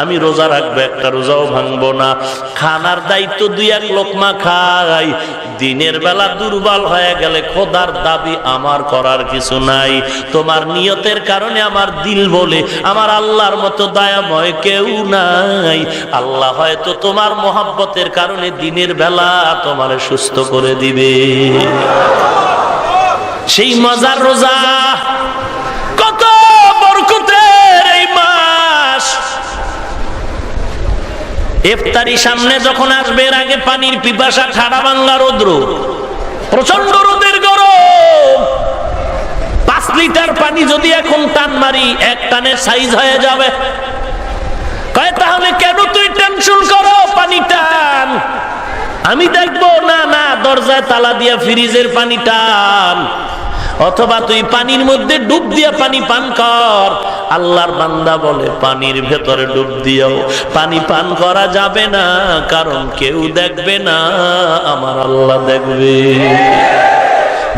আমি রোজা রাখব, একটা রোজাও ভাঙবো না। খানার দায়িত্ব দুই এক লোকমা খাই দিনের বেলা দুর্বল হয়ে গেলে খোদার দাবি আমার করার কিছু নাই। তোমার নিয়তের কারণে আমার দিল বলে, আমার আল্লাহর মতো দয়াময় কেউ নাই। আল্লাহ হয়তো তোমার মহাব্বতের কারণে দিনের বেলা তোমার সুস্থ করে দিবে। সেই মজার রোজা কত ইফতারি সামনে যখন আসবে, এর আগে পানির পিপাসা ঠাডা বাংলা রৌদ্র প্রচণ্ড রোদের গরম। পাঁচ লিটার পানি যদি এখন টান মারি, এক টানে সাইজ হয়ে যাবে। কয়, তাহলে কেন তুই টেনশন করো, পানি টান। আমি দেখব, না না, দরজায় তালা দিয়া ফ্রিজের পানি টান। অথবা তুই পানির মধ্যে ডুব দিয়া পানি পান কর। আল্লাহর বান্দা বলে, পানির ভেতরে ডুব দিও। পানি পান করা যাবে না, কারণ কেউ দেখবে না, আমার আল্লাহ দেখবে।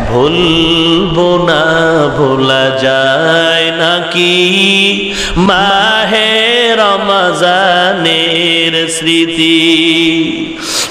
ভুলবো না, ভোলা যায় নাকি? মাহে রমজানের স্মৃতি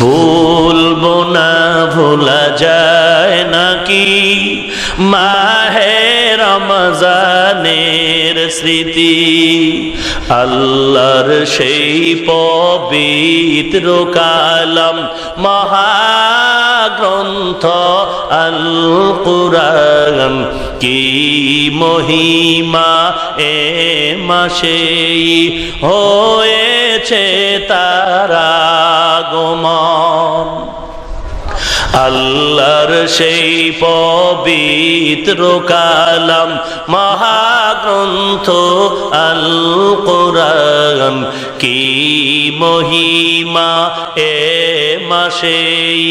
ভুলবো না, ভোলা যায় নাকি? মাহে রমজানের স্মৃতি, আল্লাহর সেই পবিত্র কালাম মহাগ্রন্থ আল কুরআন কি মহিমা এ মাসেই হয়েছে তারা গমন আল্লাহর সেই পবিত্র কালাম, মহাগ্রন্থ আল কোরআন কি মহিমা এ মাসেই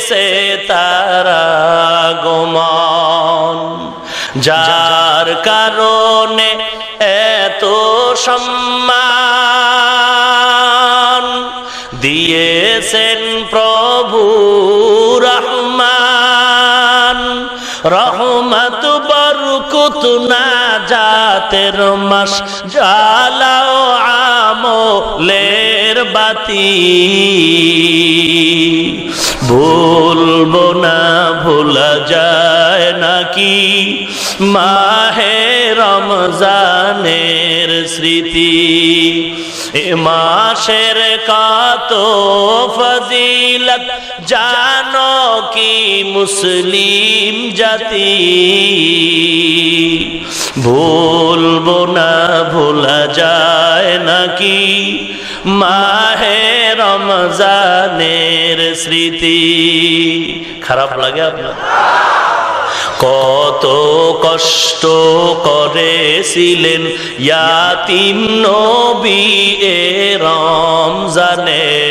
হয়েছে তারা গমন যার কারণে এত সম্মান দিয়েছেন প্রভু রহমান রহমত বরকুত না জাতের মাস জালাও আমলের বাতি ভুলবো না, ভোলা যায় নাকি? মাহে রমজানের স্মৃতি, এ মাসের কত ফজিলত, জানো কি মুসলিম জাতি? ভুলবো না, ভোলা যায় নাকি? মাহে রমজানের স্মৃতি। খারাপ লাগে আপনার? কত কষ্ট করেছিলেন ইয়াতিম নবী এ রমজানে।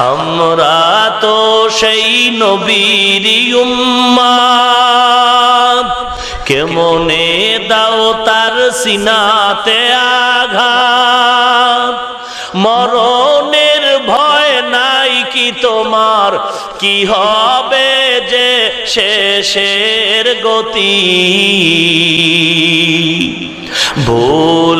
আমরা তো সেই নবীর কেমনে দাও তার সিনাতে আঘাত? মরণের ভয় নাই কি তোমার? কি হবে যে শেষের গতি? ভুলবো না